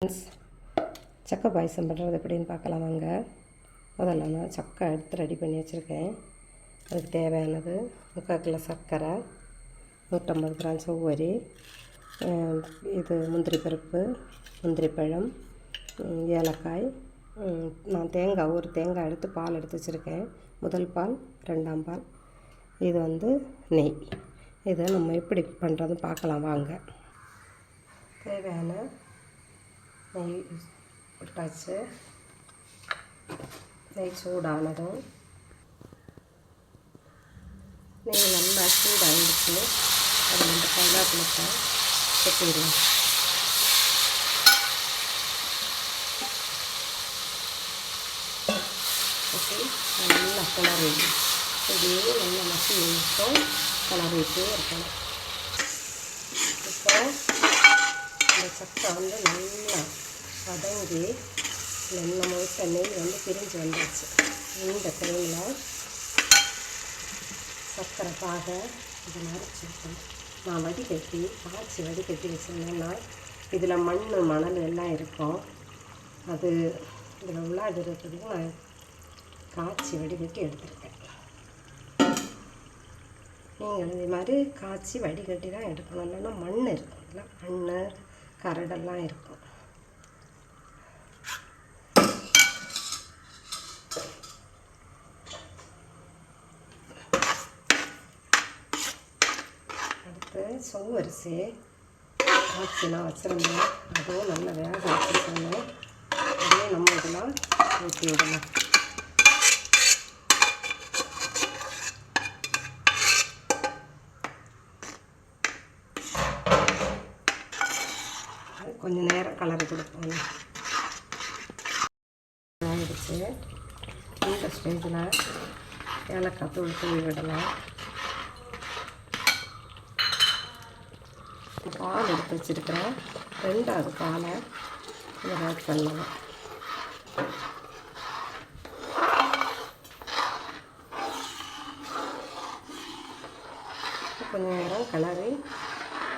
Friends சக்கை பாயசம் பண்ணுறது எப்படின்னு பார்க்கலாம் வாங்க. முதல்ல நான் சக்கை எடுத்து ரெடி பண்ணி வச்சுருக்கேன். அதுக்கு தேவையானது முக்கால் கிலோ சர்க்கரை நூற்றம்பது கிராம் சுவரி இது முந்திரி பருப்பு முந்திரி பழம் ஏலக்காய் நான் தேங்காய் ஒரு தேங்காய் எடுத்து பால் எடுத்து வச்சுருக்கேன். முதல் பால் ரெண்டாம் பால் இது வந்து நெய். இதை நம்ம எப்படி பண்ணுறதுன்னு பார்க்கலாம் வாங்க. தேவையான நெய் விட்டாச்சு நெய் சூடானதும். நெய் நல்லா சூடாகிடுச்சு அது இந்த கருவேப்பிலத்தை கொட்டிடலாம். கொட்டி நல்லா கிளறி இப்படியே நல்லா மசி நிமிஷம் கிளறிட்டே இருக்கணும். இப்போ சக்கை வந்து நல்லா வதங்கி நம்ம முழுக்க நெய் வந்து பிரிஞ்சு வந்துடுச்சு இந்த டைமில் சர்க்கரை பாக இதை மறைச்சி நான் வடிகட்டி காய்ச்சி வடிகட்டி வச்சுருந்தேன்னா இதில் மண் மணல் எல்லாம் இருக்கும். அது இதில் உள்ளாடுறதுக்கு நான் காய்ச்சி வடிகட்டி எடுத்திருக்கேன். நீங்கள் இதே மாதிரி காய்ச்சி வடிகட்டி தான் எடுக்கணும். இல்லைன்னா மண் இருக்கும் இல்லை மண் கரடெல்லாம் இருக்கும். அடுத்து செவ்வரிசி காய்ச்சிலாம் வச்சுருந்தேன் அதுவும் நல்லா வேக வச்சுருந்தேன் அதையும் நம்ம இதெல்லாம் ஊற்றி விடலாம் அது கொஞ்சம் நேரம் கலரி கொடுப்போம். ஆகிடுச்சு இந்த ஸ்டேஜில் ஏலக்காய் தூள் தூவி விடலாம். பால் எடுத்து வச்சுருக்கிறேன். ரெண்டாவது பாலை இதில் ஆட் பண்ணலாம். கொஞ்சம் நேரம் கிளறி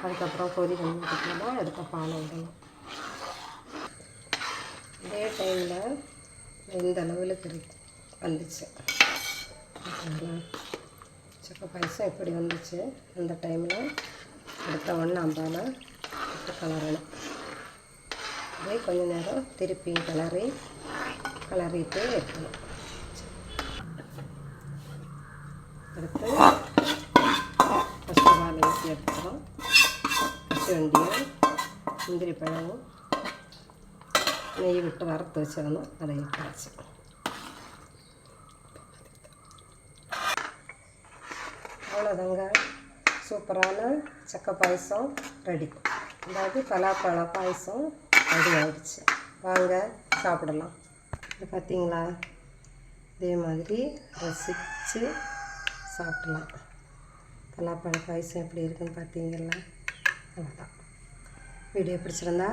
அதுக்கப்புறம் கொதி வந்துட்டுனா எடுத்த பாலை விடணும் இதே டைமில் இந்த அளவில் திரு வந்துச்சு. ஓகேங்களா? சக்க பாயசம் எப்படி வந்துச்சு? அந்த டைமில் அடுத்த ஒன்றாம் பாலை கலரணும் அதே கொஞ்ச நேரம் திருப்பி கிளறி கிளறிட்டு வைக்கணும் அடுத்து ஃபஸ்ட்டு வாழை ஊற்றி எடுத்துக்கிறோம். கச்சி வண்டியும் முந்திரி பழமும் நெய் விட்டு வறுத்து வச்சிடணும் அதை விட்டாச்சு அவ்வளோதாங்க சூப்பரான சக்கை பாயசம் ரெடி அதாவது பலாப்பழ பாயசம் ரெடி ஆகிடுச்சு வாங்க சாப்பிடலாம் இது பார்த்தீங்களா இதே மாதிரி ரசித்து சாப்பிடலாம் பலாப்பழ பாயசம் எப்படி இருக்குன்னு பார்த்தீங்களா அவ்வளோதான் வீடியோ பிடிச்சிருந்தா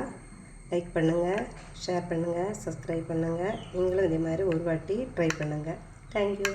லைக் பண்ணுங்கள் ஷேர் பண்ணுங்கள் சப்ஸ்கிரைப் பண்ணுங்கள் நீங்களும் இதே மாதிரி ஒரு வாட்டி ட்ரை பண்ணுங்கள் தேங்க்யூ